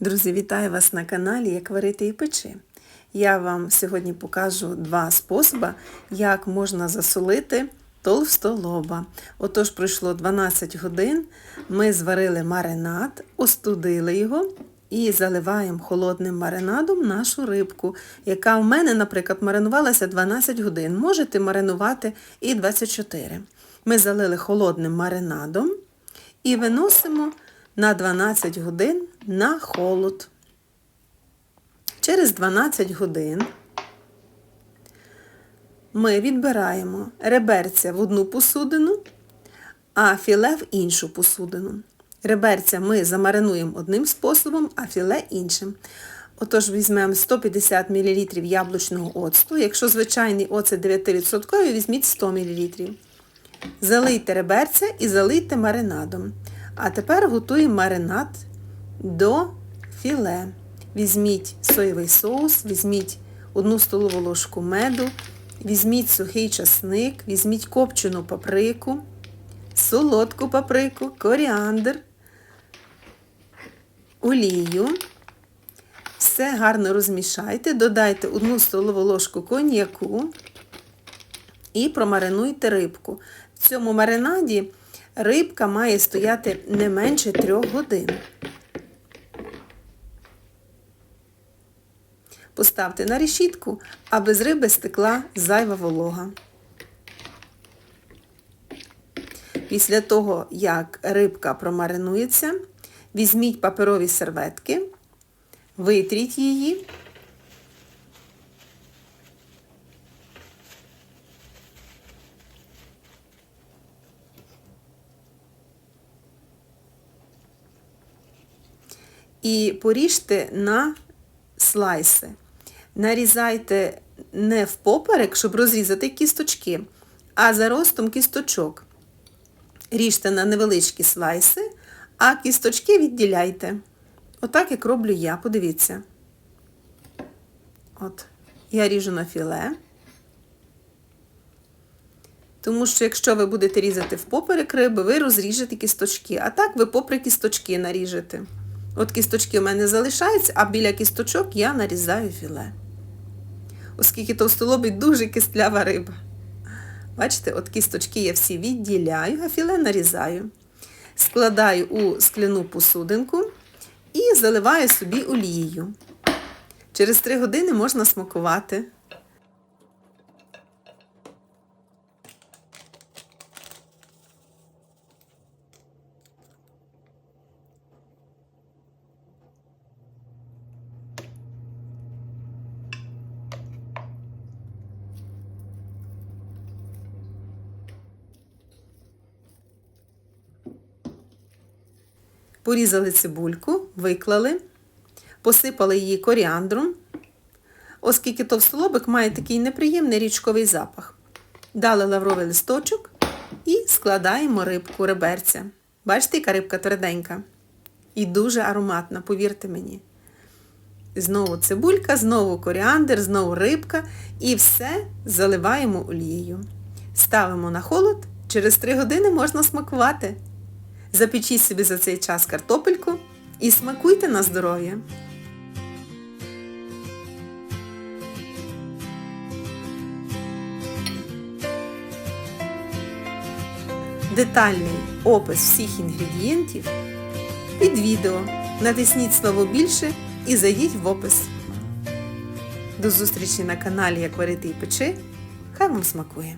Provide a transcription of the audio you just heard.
Друзі, вітаю вас на каналі Як варити і печи. Я вам сьогодні покажу два способи, як можна засолити толстолоба. Отож, пройшло 12 годин, ми зварили маринад, остудили його і заливаємо холодним маринадом нашу рибку, яка в мене, наприклад, маринувалася 12 годин. Можете маринувати і 24. Ми залили холодним маринадом і виносимо на 12 годин на холод. Через 12 годин ми відбираємо реберця в одну посудину, а філе в іншу посудину. Реберця ми замаринуємо одним способом, а філе іншим. Отож, візьмемо 150 мл яблучного оцту. Якщо звичайний оцет 9%, візьміть 100 мл. Залийте реберця і залийте маринадом. А тепер готуємо маринад до філе. Візьміть соєвий соус, візьміть 1 столову ложку меду, візьміть сухий часник, візьміть копчену паприку, солодку паприку, коріандр, олію. Все гарно розмішайте, додайте 1 столову ложку коньяку і промаринуйте рибку. В цьому маринаді рибка має стояти не менше 3 годин. Поставте на решітку, аби з риби стекла зайва волога. Після того, як рибка промаринується, візьміть паперові серветки, витріть її. І поріжте на слайси. Нарізайте не впоперек, щоб розрізати кісточки, а за ростом кісточок. Ріжте на невеличкі слайси, а кісточки відділяйте. Отак, як роблю я, подивіться. От, я ріжу на філе. Тому що, якщо ви будете різати впоперек риби, ви розріжете кісточки. А так ви попри кісточки наріжете. От кісточки у мене залишаються, а біля кісточок я нарізаю філе. Оскільки товстолобий дуже кистлява риба. Бачите, от кісточки я всі відділяю, а філе нарізаю. Складаю у скляну посудинку і заливаю собі олією. Через 3 години можна смакувати. Порізали цибульку, виклали, посипали її коріандром, оскільки товстолобик має такий неприємний річковий запах. Дали лавровий листочок і складаємо рибку реберця. Бачите, яка рибка тверденька. І дуже ароматна, повірте мені. Знову цибулька, знову коріандр, знову рибка. І все заливаємо олією. Ставимо на холод, через 3 години можна смакувати. Запечіть собі за цей час картопельку і смакуйте на здоров'я. Детальний опис всіх інгредієнтів під відео. Натисніть слово більше і зайдіть в опис. До зустрічі на каналі Як варити і печи. Хай вам смакує!